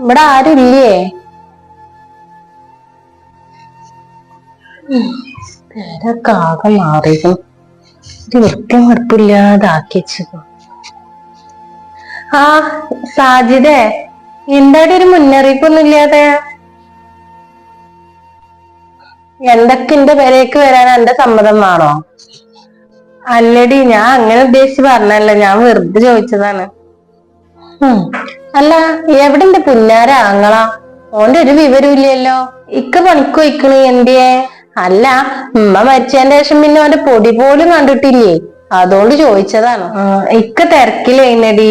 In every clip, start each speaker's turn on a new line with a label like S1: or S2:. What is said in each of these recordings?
S1: ഇവിടെ ആരും ഇല്ലേ? ആകെ വൃത്തിയും വെറുപ്പില്ലാതാക്കി വെച്ചത്. ആ സാജിദേ എന്താടി ഒരു മുന്നറിയിപ്പൊന്നും ഇല്ലാതെ? എന്തൊക്കെ എന്റെ പേരേക്ക് വരാൻ എന്റെ സമ്മതം മാറോ അല്ലടി ഞാൻ അങ്ങനെ ഉദ്ദേശിച്ച് പറഞ്ഞല്ല ഞാൻ വെറുതെ ചോദിച്ചതാണ്. അല്ല എവിടെ എന്റെ പുന്നാര ആങ്ങളാ? ഓന്റെ ഒരു വിവരം ഇല്ലല്ലോ ഇക്ക പണിക്ക് വയ്ക്കണേ എന്തിയെ? അല്ല ഉമ്മ മരിച്ചതിന്റെ ശേഷം പിന്നെ ഓന്റെ പൊടി പോലും കണ്ടിട്ടില്ലേ? അതുകൊണ്ട് ചോദിച്ചതാണ്. ഇക്ക തിരക്കിലേനടി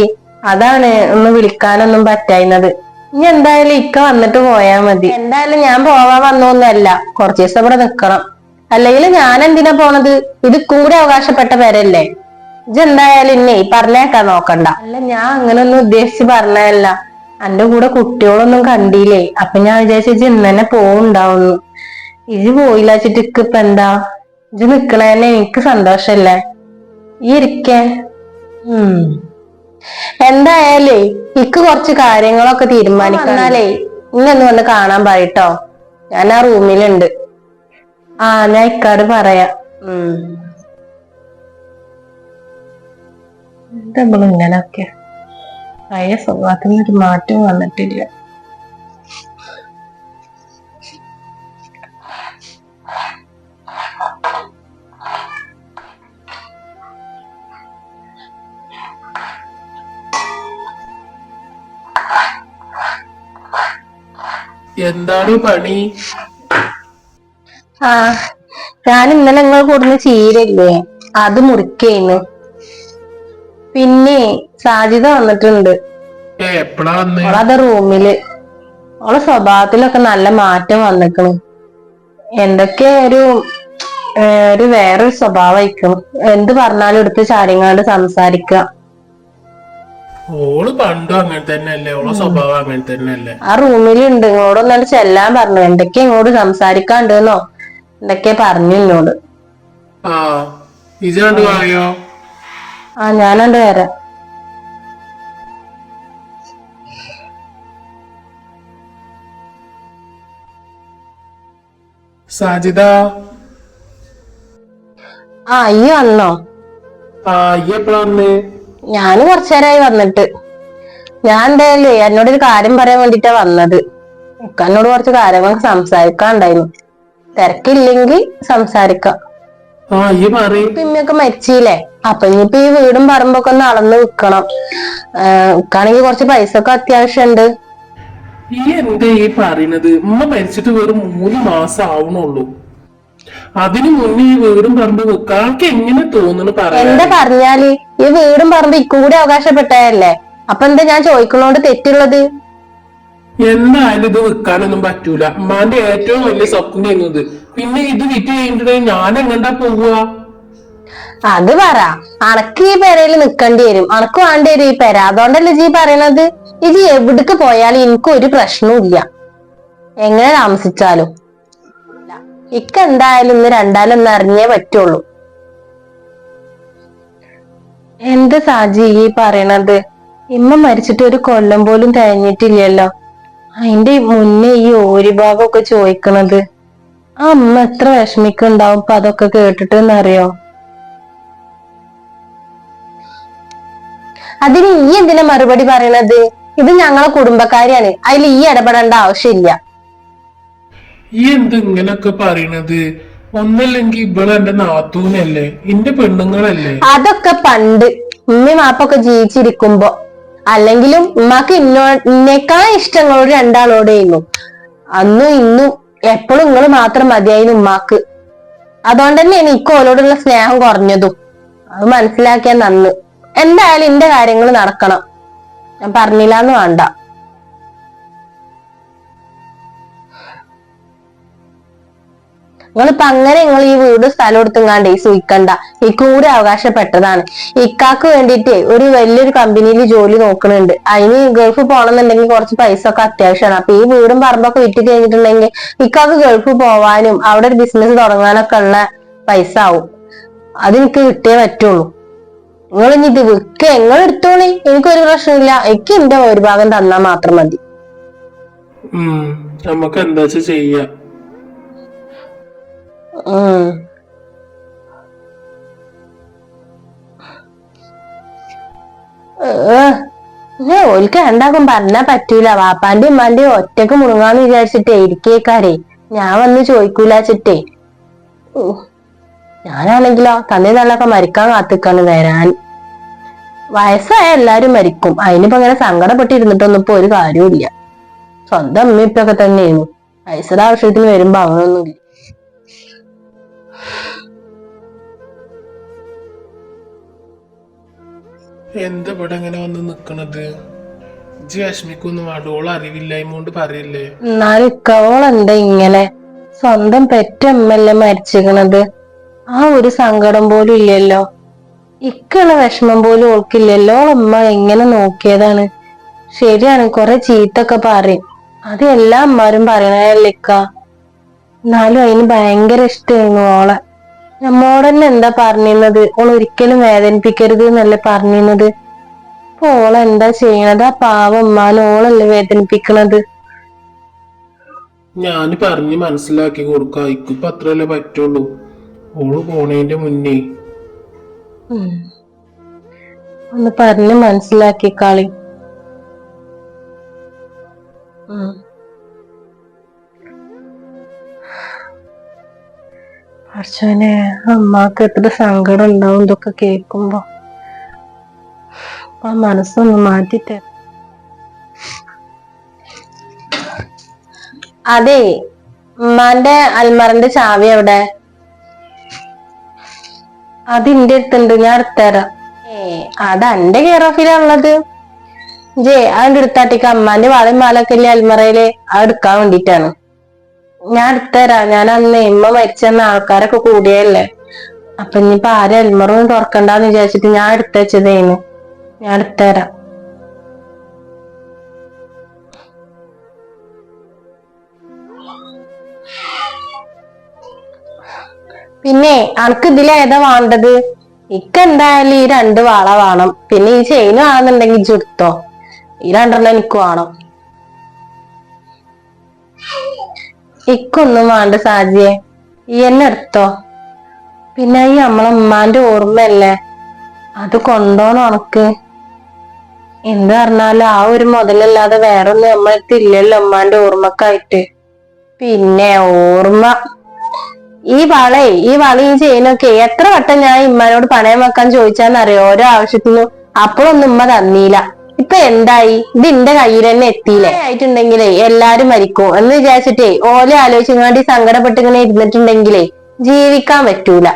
S1: അതാണ് ഒന്ന് വിളിക്കാനൊന്നും പറ്റായിരുന്നത് ഇനി എന്തായാലും ഇക്ക വന്നിട്ട് പോയാ മതി. എന്തായാലും ഞാൻ പോവാൻ വന്നൊന്നല്ല കുറച്ചു ദിവസം ഇവിടെ നിക്കണം. അല്ലെങ്കിൽ ഞാൻ എന്തിനാ പോണത്? ഇത് കൂടെ അവകാശപ്പെട്ട പേരല്ലേ? ഇജ് ഇന്നേ പറഞ്ഞേക്കാൻ നോക്കണ്ട. അല്ല ഞാൻ അങ്ങനൊന്നും ഉദ്ദേശിച്ച് പറഞ്ഞതല്ല. എന്റെ കൂടെ കുട്ടികളൊന്നും കണ്ടില്ലേ? അപ്പൊ ഞാൻ വിചാരിച്ചു ഇജ് ഇന്ന് തന്നെ പോവുണ്ടാവുന്നു. ഇജ് പോയില്ല വെച്ചിട്ട് ഇക്ക് ഇപ്പൊ എന്താ? ഇജ് നിക്കണേന്നെ എനിക്ക് സന്തോഷല്ലേ? ഈ ഇരിക്കേ. ഉം. എന്തായാലേ ഇക്ക് കുറച്ച് കാര്യങ്ങളൊക്കെ തീരുമാനിക്കാനാലേ ഇന്നൊന്ന് വന്ന് കാണാൻ പറയട്ടോ. ഞാൻ ആ റൂമിലുണ്ട്. ആ ഞാൻ ഇക്കാട് പറയാം. ഉം. എന്താ നമ്മൾ ഇങ്ങനൊക്കെ. പഴയ സ്വഭാവത്തിന് ഒരു മാറ്റം വന്നിട്ടില്ല.
S2: എന്താണ് പണി?
S1: ആ ഞാൻ ഇന്നലെ നിങ്ങൾ കൊടുന്ന ചീരല്ലേ അത് മുറിക്കേന്ന് പിന്നെ സാജിത വന്നിട്ടുണ്ട്.
S2: എപ്പളാ വന്ന്?
S1: റൂമിൽ. അവളെ സ്വഭാവത്തിലൊക്കെ നല്ല മാറ്റം വന്നിക്കണു. എന്തൊക്കെ ഒരു ഒരു വേറൊരു സ്വഭാവം അയക്കണം എന്ത് പറഞ്ഞാലും എടുത്ത് ചാര്യങ്ങളോട് സംസാരിക്കുക
S2: ഓൾ പണ്ടും അങ്ങനെ തന്നെ അല്ലേ ഓളെ സ്വഭാവം അങ്ങനെ തന്നെ അല്ലേ
S1: ആ റൂമിലുണ്ട്. ഇങ്ങോട്ടൊന്നും ചെല്ലാൻ പറഞ്ഞു. എന്തൊക്കെ ഇങ്ങോട്ട് സംസാരിക്കാണ്ടെന്നോ? എന്തൊക്കെ പറഞ്ഞു എന്നോട്
S2: ആ ഇജ് കണ്ടു വായോ
S1: ആ ഞാനുണ്ട് വരാം
S2: സാജിദ.
S1: ആ ഈ വന്നോ.
S2: ആ ഈ എപ്പളാ വന്ന്?
S1: ഞാൻ കുറച്ചേരായി വന്നിട്ട്. ഞാൻ എന്തായാലേ എന്നോട് ഒരു കാര്യം പറയാൻ വേണ്ടിട്ടാ വന്നത്. എന്നോട് കുറച്ച് കാര്യങ്ങളൊക്കെ സംസാരിക്കാണ്ടായിരുന്നു. തിരക്കില്ലെങ്കിൽ സംസാരിക്കാം.
S2: പറയും
S1: ഇമ്മയൊക്കെ മരിച്ചില്ലേ? അപ്പൊ ഇനിയിപ്പോ ഈ വീടും പറമ്പൊക്കെ ഒന്ന് അളന്ന് വിൽക്കണം. വിൽക്കാണെങ്കിൽ കുറച്ച് പൈസ ഒക്കെ അത്യാവശ്യമുണ്ട്
S2: ഈ എന്താ ഈ പറയണത് ഉമ്മ മരിച്ചിട്ട് വെറും മൂന്ന് മാസം ആവണുള്ളൂ. അതിനു മുന്നേ ഈ വീടും പറമ്പ് വെക്കാൻ എങ്ങനെ തോന്നുന്നു പറയാൻ?
S1: എന്താ പറഞ്ഞാൽ? ഈ വീടും പറമ്പ് ഇക്കൂടെ അവകാശപ്പെട്ടതല്ലേ? അപ്പൊ എന്താ ഞാൻ ചോദിക്കണോണ്ട് തെറ്റുള്ളത്?
S2: എന്തായാലും ഇത് വിൽക്കാനൊന്നും പറ്റൂല. ഉമ്മാന്റെ ഏറ്റവും വലിയ സ്വപ്നം എന്നത് പിന്നെ ഇത് വിറ്റ് കഴിഞ്ഞിട്ട് ഞാൻ എങ്ങണ്ടാ പോവുക?
S1: അത് പറ. അനക്ക് ഈ പെരയിൽ നിക്കേണ്ടി വരും. അനക്ക് വേണ്ടി വരും ഈ പെര. അതുകൊണ്ടല്ലേ ജി പറയണത്? ഇത് എവിടേക്ക് പോയാലും എനിക്ക് ഒരു പ്രശ്നവും ഇല്ല. എങ്ങനെ താമസിച്ചാലും. ഇക്ക എന്തായാലും ഇന്ന് രണ്ടാലും ഒന്ന് അറിഞ്ഞേ പറ്റുള്ളൂ. എന്ത് സാജി ഈ പറയണത്? ഇമ്മ മരിച്ചിട്ട് ഒരു കൊല്ലം പോലും തികഞ്ഞിട്ടില്ലല്ലോ. അതിന്റെ മുന്നേ ഈ ഓരി ഭാഗമൊക്കെ ചോദിക്കണത്. ആ അമ്മ എത്ര വിഷമിക്കുണ്ടാവും ഇപ്പൊ അതൊക്കെ കേട്ടിട്ട് എന്നറിയോ അതിന് ഈ എന്തിനാ മറുപടി പറയണത്? ഇത് ഞങ്ങളെ കുടുംബക്കാരിയാണ്. അതിൽ ഈ ഇടപെടേണ്ട ആവശ്യമില്ല.
S2: ഈ എന്ത് ഇങ്ങനൊക്കെ പറയണത്? ഒന്നല്ലെങ്കിൽ ഇവിടെ എന്റെ നാത്തൂനല്ലേ? എന്റെ പെണ്ണുങ്ങളല്ലേ?
S1: അതൊക്കെ പണ്ട് ഉമ്മയും മാപ്പൊക്കെ ജീവിച്ചിരിക്കുമ്പോ. അല്ലെങ്കിലും ഉമ്മാക്ക് ഇന്നോ ഇന്നേക്കാൾ ഇഷ്ടങ്ങളോട് രണ്ടാളോടെയിരുന്നു അന്നും ഇന്നും എപ്പോഴും നിങ്ങൾ മാത്രം മതിയായി ഉമ്മാക്ക്. അതുകൊണ്ട് തന്നെ എനിക്ക് ഓരോടുള്ള സ്നേഹം കുറഞ്ഞതും. അത് മനസ്സിലാക്കിയാൽ നന്ന്. എന്തായാലും എന്റെ കാര്യങ്ങൾ നടക്കണം. ഞാൻ പറഞ്ഞില്ലാന്ന് വേണ്ട. നിങ്ങളിപ്പോ അങ്ങനെ നിങ്ങൾ ഈ വീട് സ്ഥലം എടുത്തുങ്ങാണ്ടേ സൂയിക്കണ്ട. ഈ കൂടെ അവകാശപ്പെട്ടതാണ്. ഇക്കാക്ക് വേണ്ടിയിട്ട് ഒരു വലിയൊരു കമ്പനിയിൽ ജോലി നോക്കുന്നുണ്ട് അതിന് ഗൾഫ് പോകണമെന്നുണ്ടെങ്കിൽ കുറച്ച് പൈസ ഒക്കെ അത്യാവശ്യമാണ്. അപ്പൊ ഈ വീടും പറമ്പൊക്കെ വിറ്റ് കഴിഞ്ഞിട്ടുണ്ടെങ്കിൽ ഇക്കാക്ക് ഗൾഫ് പോവാനും അവിടെ ഒരു ബിസിനസ് തുടങ്ങാനൊക്കെ ഉള്ള പൈസ ആവും. അതെനിക്ക് കിട്ടിയേ പറ്റുള്ളൂ. നിങ്ങൾ ഇനി ഇത് വിൽക്കുക നിങ്ങൾ എടുത്തോളി. എനിക്കൊരു പ്രശ്നമില്ല. എനിക്ക് എന്റെ ഒരു ഭാഗം തന്നാൽ മാത്രം മതി.
S2: നമുക്ക് എന്താ ചെയ്യാം.
S1: ഓൽക്ക് എന്താക്കും പറഞ്ഞാ പറ്റൂല. വാപ്പാന്റെ ഉമ്മാന്റെ ഒറ്റയ്ക്ക് മുണുങ്ങാന്ന് വിചാരിച്ചിട്ടേ ഇരിക്കേക്കാരെ. ഞാൻ വന്ന് ചോദിക്കൂലാച്ചിട്ടേ ഓ, ഞാനാണെങ്കിലോ തന്നെ നാളൊക്കെ മരിക്കാൻ കാത്തിക്കാണ് വരാൻ. വയസ്സായ എല്ലാരും മരിക്കും. അതിനിപ്പോ അങ്ങനെ സങ്കടപ്പെട്ടിരുന്നിട്ടൊന്നും ഇപ്പൊ ഒരു കാര്യമില്ല സ്വന്തം അമ്മ ഇപ്പൊക്കെ തന്നെയായിരുന്നു. വയസ്സുടെ ആവശ്യത്തിന് വരുമ്പോ അങ്ങനൊന്നുമില്ല
S2: എന്താ ഇവിടെ ഇങ്ങനെ വന്ന് നിക്കണത്? ഇജ്ജ് വിഷമിക്കൊന്നും വേണ്ട ഓൾ അറിവില്ലായ്മ പറയല്ലേ?
S1: എന്നാലും ഇക്കവളെന്താ ഇങ്ങനെ സ്വന്തം പെറ്റമ്മല്ലേ മരിച്ചിരിക്കണത് ആ ഒരു സങ്കടം പോലും ഇല്ലല്ലോ. ഇക്കുള്ള വിഷമം പോലും ഓൾക്കില്ലല്ലോ. അമ്മ എങ്ങനെ നോക്കിയതാണ്? ശരിയാണ് കൊറേ ചീത്തൊക്കെ പറയും. അത് എല്ലാ അമ്മമാരും പറയണല്ലേ ഇക്ക? എന്നാലും അതിന് ഭയങ്കര ഇഷ്ടമായിരുന്നു ഓളെ. നമ്മോടന്നെ എന്താ പറഞ്ഞിരുന്നത്? ഓൾ ഒരിക്കലും വേദനിപ്പിക്കരുത് എന്നല്ലേ പറഞ്ഞിരുന്നത്? അപ്പൊ ഓളെന്താ ചെയ്യണത്? ആ പാവം ഉമ്മാനെ ഓളല്ലേ വേദനിപ്പിക്കണത്?
S2: ഞാൻ പറഞ്ഞ് മനസ്സിലാക്കി കൊടുക്കാം. ഇക്കിപ്പോ അത്രല്ലേ പറ്റുള്ളൂ. ഓൾ പോണേന്റെ മുന്നേ.
S1: ഒന്ന് പറഞ്ഞ് മനസ്സിലാക്കി കളി. ഉം. പടച്ചോനെ അമ്മയ്ക്ക് എത്ര സങ്കടം ഉണ്ടാവും ഇതൊക്കെ കേൾക്കുമ്പോ. ആ മനസ്സൊന്ന് മാറ്റിട്ടെ അതെ ഉമ്മാന്റെ അൽമറിന്റെ ചാവി എവിടെ? അത് ഇന്റെ അടുത്തുണ്ട് ഞാൻ എടുത്തരാം ഏ അത് എന്റെ കെയർ ഓഫിലുള്ളത് ജേ അതിന്റെ അമ്മാന്റെ വാളും മാലൊക്കെ ഇല്ലേ അൽമറയിൽ? അത് എടുക്കാൻ വേണ്ടിട്ടാണ് ഞാൻ എടുത്തരാ ഞാൻ അന്ന് ഇമ്മ മരിച്ചെന്ന ആൾക്കാരൊക്കെ കൂടിയല്ലേ. അപ്പൊ ഇനിയിപ്പൊ ആരും അൽമറൊന്നും തുറക്കണ്ടെന്ന് വിചാരിച്ചിട്ട് ഞാൻ എടുത്തു വെച്ചതേന് ഞാൻ എടുത്തുതരാം പിന്നെ അനക്ക് ഇതിലേതാ വേണ്ടത്? ഇക്ക് എന്തായാലും ഈ രണ്ട് വാള വേണം. പിന്നെ ഈ ചെയിൻ വേണമെന്നുണ്ടെങ്കിൽ ഇജ്ജെടുത്തോ ഈ രണ്ടെണ്ണം എനിക്ക് വേണം. ഇക്കൊന്നും വേണ്ട സാജിയെ. ഈ എന്നെ എടുത്തോ. പിന്നെ ഈ നമ്മളെ ഉമ്മാന്റെ ഓർമ്മയല്ലേ? അത് കൊണ്ടോണം ഉണക്ക്. എന്ത് പറഞ്ഞാലും ആ ഒരു മുതലല്ലാതെ വേറൊന്നും നമ്മളടുത്ത് ഇല്ലല്ലോ ഉമ്മാന്റെ ഓർമ്മക്കായിട്ട്. പിന്നെ ഓർമ്മ. ഈ വളേ ഈ വള ഈ ചെയിനൊക്കെ എത്ര വട്ടം ഞാൻ ഇമ്മാനോട് പണയം വെക്കാൻ ചോദിച്ചാന്നറിയോ? ഓരോ ആവശ്യത്തിനും അപ്പോഴൊന്നും ഉമ്മ തന്നീല ഇപ്പൊ എന്തായി? ഇത് എന്റെ കയ്യിൽ തന്നെ എത്തിയില്ലേ? ആയിട്ടുണ്ടെങ്കിലേ എല്ലാരും മരിക്കും. എന്ന് വിചാരിച്ചിട്ടേ ഓലെ ആലോചിച്ചങ്ങാണ്ടി സങ്കടപ്പെട്ട് ഇങ്ങനെ ഇരുന്നിട്ടുണ്ടെങ്കിലേ ജീവിക്കാൻ പറ്റൂല.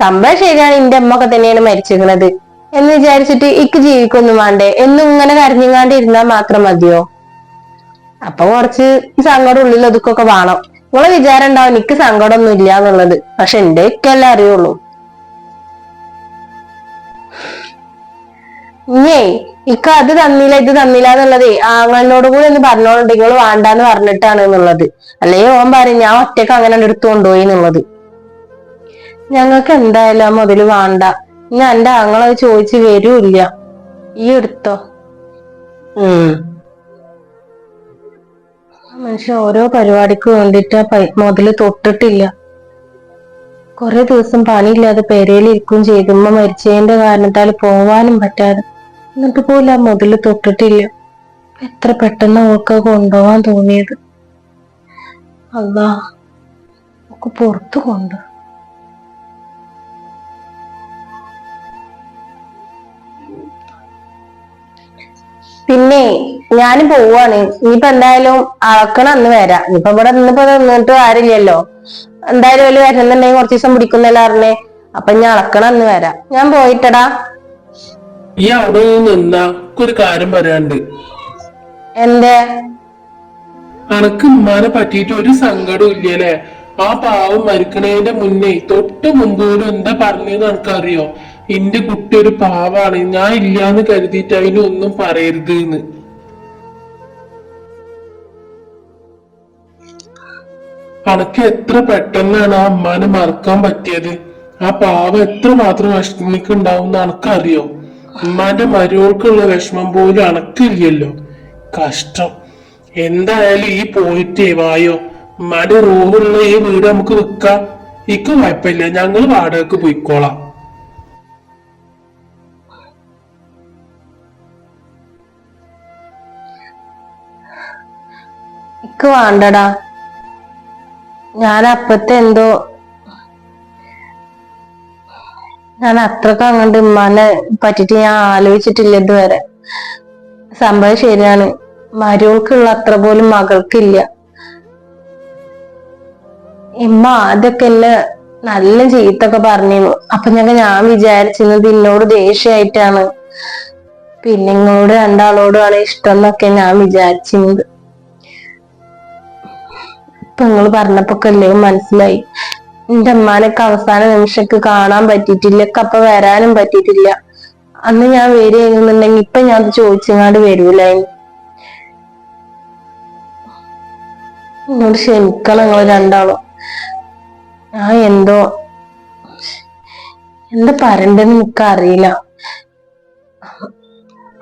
S1: സംഭവം ശരിയാണ് എന്റെ അമ്മ ഒക്കെ തന്നെയാണ് മരിച്ചിരിക്കുന്നത്. എന്ന് വിചാരിച്ചിട്ട് ഇക്ക് ജീവിക്കൊന്നും വേണ്ടേ? എന്നും ഇങ്ങനെ കരഞ്ഞിങ്ങാണ്ട് ഇരുന്നാൽ മാത്രം മതിയോ? അപ്പൊ കുറച്ച് സങ്കടം ഉള്ളിൽ ഒതുക്കൊക്കെ വേണം. നിങ്ങളെ വിചാരം ഉണ്ടാവും എനിക്ക് സങ്കടമൊന്നും ഇല്ല എന്നുള്ളത്. പക്ഷെ എന്റെ ഒക്കെയല്ലേ അറിയുള്ളൂ. ഇക്ക അത് തന്നില്ല ഇത് തന്നില്ല എന്നുള്ളതേ ആങ്ങളോട് കൂടി ഒന്ന് പറഞ്ഞോളൂ നിങ്ങൾ വേണ്ടാന്ന് പറഞ്ഞിട്ടാണ് എന്നുള്ളത്. അല്ലെങ്കിൽ ഓൻ പറയും ഞാൻ ഒറ്റയ്ക്ക് അങ്ങനെ എടുത്തു കൊണ്ടുപോയി എന്നുള്ളത്. ഞങ്ങൾക്ക് എന്തായാലും ആ മുതൽ വേണ്ട. ഞാൻ എന്റെ ആങ്ങളെ അത് ചോദിച്ച് വരൂല്ല. ഈ എടുത്തോ? ഉം. മനുഷ്യ ഓരോ പരിപാടിക്ക് വേണ്ടിട്ട് മുതൽ തൊട്ടിട്ടില്ല. കുറെ ദിവസം പണിയില്ലാതെ പെരയിലിരിക്കും ചെയ്തുമ്പോ മരിച്ചതിന്റെ കാരണത്താൽ പോവാനും പറ്റാതെ. എന്നിട്ട് പോലും ആ മുതൽ തൊട്ടിട്ടില്ല. എത്ര പെട്ടെന്ന് അവൾക്ക് കൊണ്ടുപോവാൻ തോന്നിയത്. അല്ലാ ഒക്കെ പുറത്തു കൊണ്ട്. പിന്നെ ഞാൻ പോവാണ്. ഇനിയിപ്പോ എന്തായാലും അളക്കണം അന്ന് വരാം. ഇനിയിപ്പോ ഇവിടെ നിന്നിപ്പോ നിന്നിട്ട് കാര്യമില്ലല്ലോ. എന്തായാലും അതിൽ വരുന്നുണ്ടെങ്കിൽ കുറച്ച് ദിവസം പിടിക്കുന്നല്ലോ അറിഞ്ഞേ അപ്പൊ ഞാൻ അളക്കണം അന്ന് വരാം. ഞാൻ പോയിട്ടടാ.
S2: ഈ അവിടെ നിന്നാ ഒരു കാര്യം പറയാണ്ട്
S1: എന്തേ?
S2: അനക്ക് ഉമ്മാനെ പറ്റിയിട്ട് ഒരു സങ്കടവും ഇല്ലല്ലേ ആ പാവം മരിക്കണേന്റെ മുന്നേ തൊട്ട് മുമ്പ് പോലും എന്താ പറഞ്ഞത് എനിക്കറിയോ എന്റെ കുട്ടി ഒരു പാവാണ്. ഞാൻ ഇല്ലാന്ന് കരുതിയിട്ട് അതിനൊന്നും പറയരുത് എന്ന് അനക്ക് എത്ര പെട്ടെന്നാണ് ആ അമ്മാനെ മറക്കാൻ പറ്റിയത്? ആ പാവം എത്ര മാത്രം വിഷമിക്കുണ്ടാവും എന്ന് അനക്കറിയോ? ഉമ്മാന്റെ മരുവൾക്കുള്ള വിഷമം പോലും അണക്കില്ലല്ലോ കഷ്ടം. എന്തായാലും ഈ പോയിട്ടേ വായോ. ഉമ്മാന്റെ റൂമുള്ള ഈ വീട് നമുക്ക് വിൽക്കാം ഇക്ക് കുഴപ്പമില്ല. ഞങ്ങൾ വാടകക്ക് പോയിക്കോളാം.
S1: ഇക്ക് വേണ്ടടാ. ഞാൻ അപ്പത്തെ എന്തോ ഞാൻ അത്രക്കും അങ്ങോട്ട് ഉമ്മാനെ പറ്റിട്ട് ഞാൻ ആലോചിച്ചിട്ടില്ല ഇതുവരെ. സംഭവം ശരിയാണ്. മരുവൾക്കുള്ള അത്ര പോലും മകൾക്കില്ല. ഇമ്മ ആദ്യമൊക്കെ എന്നെ നല്ല ചീത്തൊക്കെ പറഞ്ഞിരുന്നു. അപ്പൊ ഞങ്ങൾ ഞാൻ വിചാരിച്ചിരുന്നത് എന്നോട് ദേഷ്യമായിട്ടാണ്. പിന്നെ ഇങ്ങോട് രണ്ടാളോടുമാണ് ഇഷ്ടം എന്നൊക്കെ ഞാൻ വിചാരിച്ചിരുന്നത്. ഇപ്പൊ നിങ്ങൾ പറഞ്ഞപ്പോ അല്ലേ മനസ്സിലായി. എന്റെ അമ്മാനൊക്കെ അവസാന നിമിഷക്ക് കാണാൻ പറ്റിയിട്ടില്ല അപ്പൊ വരാനും പറ്റിയിട്ടില്ല. അന്ന് ഞാൻ വരികയെന്നുണ്ടെങ്കിൽ ഇപ്പൊ ഞാൻ അത് ചോദിച്ചങ്ങാണ്ട് വരൂലായിരുന്നു എന്നോട് ക്ഷമിക്കണം നിങ്ങൾ രണ്ടാളും. ഞാൻ എന്തോ എന്താ പറയണ്ടെന്ന് എനിക്ക് അറിയില്ല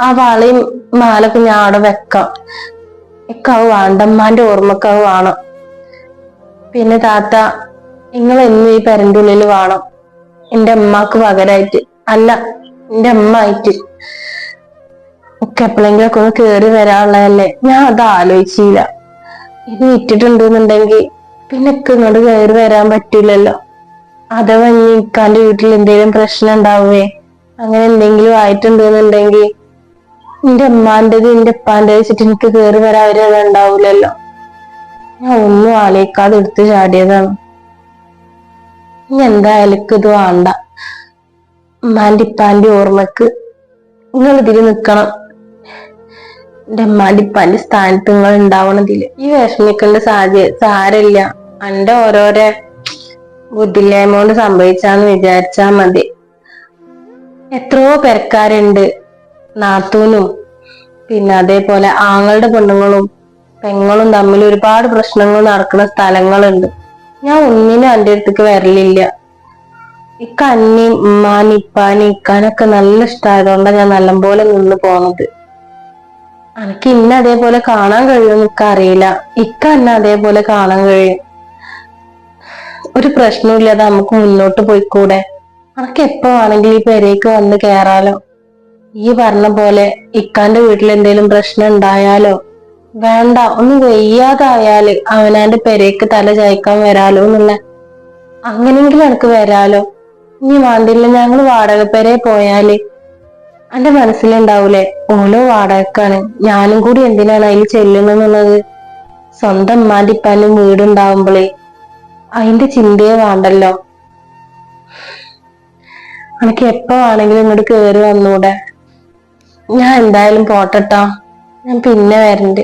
S1: ആ വളയും മാലൊക്കെ ഞാൻ അവിടെ വെക്കാം. ഇക്കവ് വേണ്ടമ്മാന്റെ ഓർമ്മക്കാവ് വേണം. പിന്നെ താത്ത നിങ്ങൾ എന്നും ഈ പെരന്റെ ഉള്ളിൽ വേണം. എന്റെ അമ്മയ്ക്ക് പകരായിട്ട്. അല്ല എന്റെ അമ്മ ആയിട്ട് ഒക്കെ എപ്പോഴെങ്കിലൊക്കെ ഒന്ന് കേറി വരാനുള്ളതല്ലേ? ഞാൻ അത് ആലോചിച്ചില്ല. ഇത് വിറ്റിട്ടുണ്ടെന്നുണ്ടെങ്കിൽ പിന്നെ ഇങ്ങോട്ട് കയറി വരാൻ പറ്റില്ലല്ലോ അഥവാ ഇനി ഇക്കാന്റെ വീട്ടിൽ എന്തെങ്കിലും പ്രശ്നം ഉണ്ടാവുകയെ അങ്ങനെ എന്തെങ്കിലും ആയിട്ടുണ്ടെന്നുണ്ടെങ്കിൽ എന്റെ അമ്മാന്റേത് എന്റെ ഉപ്പാന്റെ വെച്ചിട്ട് എനിക്ക് കയറി വരാൻ അവരത് ഉണ്ടാവൂലല്ലോ. ഞാൻ ഒന്നും ആലോചിക്കാതെ എടുത്ത് ചാടിയതാണ്. ഇനി എന്തായാലും ഇത് വേണ്ട. ഇപ്പാന്റെ ഓർമ്മക്ക് നിങ്ങൾ ഇതിൽ നിൽക്കണം എന്റെ ഇപ്പാന്റെ സ്ഥാനത്ത് നിങ്ങൾ ഉണ്ടാവണം ഈ വിഷമിക്കേണ്ട സാധ്യ സാരല്ല എന്റെ ഓരോരോ ബുദ്ധിയില്ലായ്മ കൊണ്ട് സംഭവിച്ചാന്ന് വിചാരിച്ചാ മതി. എത്രയോ പെരക്കാരുണ്ട്. നാത്തൂനും പിന്നെ അതേപോലെ ആങ്ങളുടെ പെണ്ണുങ്ങളും പെങ്ങളും തമ്മിൽ ഒരുപാട് പ്രശ്നങ്ങൾ നടക്കുന്ന സ്ഥലങ്ങളുണ്ട്. ഞാൻ ഒന്നിനും എന്റെ അടുത്തേക്ക് വരലില്ല. ഇക്ക അന്നി ഉമ്മാനി ഇക്കാനൊക്കെ നല്ല ഇഷ്ടമായതുകൊണ്ടാണ് ഞാൻ നല്ലപോലെ നിന്ന് പോണത് എനിക്ക് ഇന്ന അതേപോലെ കാണാൻ കഴിയുമെന്ന് ഇക്ക അറിയില്ല. ഇക്ക എന്നെ അതേപോലെ കാണാൻ കഴിയും. ഒരു പ്രശ്നമില്ലാതെ നമുക്ക് മുന്നോട്ട് പോയിക്കൂടെ? അനക്ക് എപ്പോ ആണെങ്കിലും ഈ പെരേക്ക് വന്ന് കേറാലോ? ഈ പറഞ്ഞ പോലെ ഇക്കാന്റെ വീട്ടിൽ എന്തെങ്കിലും പ്രശ്നം ഉണ്ടായാലോ? വേണ്ട ഒന്ന് വെയ്യാതായാൽ അവനാന്റെ പെരേക്ക് തല ചായ്ക്കാൻ വരാലോ എന്നുള്ള അങ്ങനെയെങ്കിലും എനിക്ക് വരാലോ. ഇനി വാണ്ടില്ല ഞങ്ങൾ വാടകപ്പെരെ പെരേ പോയാൽ. എന്റെ മനസ്സിലുണ്ടാവൂലേ ഓരോ വാടകക്കാണ്. ഞാനും കൂടി എന്തിനാണ് അതിൽ ചെല്ലുന്നെന്നുള്ളത് സ്വന്തം ഉമ്മാന്റെ ഇപ്പാനും വീടുണ്ടാവുമ്പോളേ അതിന്റെ ചിന്തയെ വേണ്ടല്ലോ. എനിക്ക് എപ്പോ ആണെങ്കിലും ഇങ്ങോട്ട് കേറി വന്നൂടെ? ഞാൻ എന്തായാലും പോട്ടട്ടാ. ഞാൻ പിന്നെ വരണ്ട്.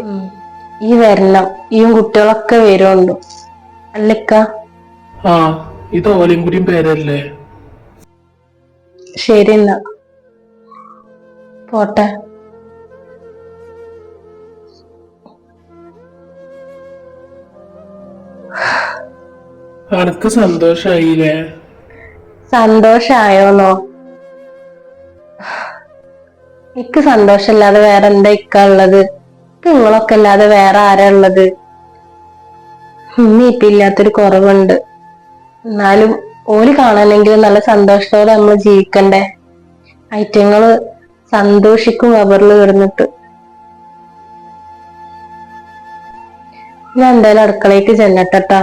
S1: ഈ വരണം. ഈ കുട്ടികളൊക്കെ വരുന്നുണ്ട് അല്ലക്ക?
S2: ആ ഇത് ഓലയും കൂടിയും പേരല്ലേ?
S1: ശരി എന്നാ. പോട്ടെ.
S2: അനക്ക് സന്തോഷായില്ലേ?
S1: സന്തോഷായോന്നോ? എനിക്ക് സന്തോഷമില്ലാതെ വേറെ എന്താ ഇക്ക ഉള്ളത്? നിങ്ങളൊക്കെ അല്ലാതെ വേറെ ആരാ ഉള്ളത്? ഉമ്മ ഇപ്പൊ ഇല്ലാത്തൊരു കുറവുണ്ട്. എന്നാലും ഓൽ കാണാനെങ്കിലും നല്ല സന്തോഷത്തോടെ നമ്മൾ ജീവിക്കണ്ടേ? ഐറ്റങ്ങൾ സന്തോഷിക്കും അവറിൽ കിടന്നിട്ട് ഞാൻ എന്തായാലും അടുക്കളയ്ക്ക് ചെല്ലട്ടെട്ടാ.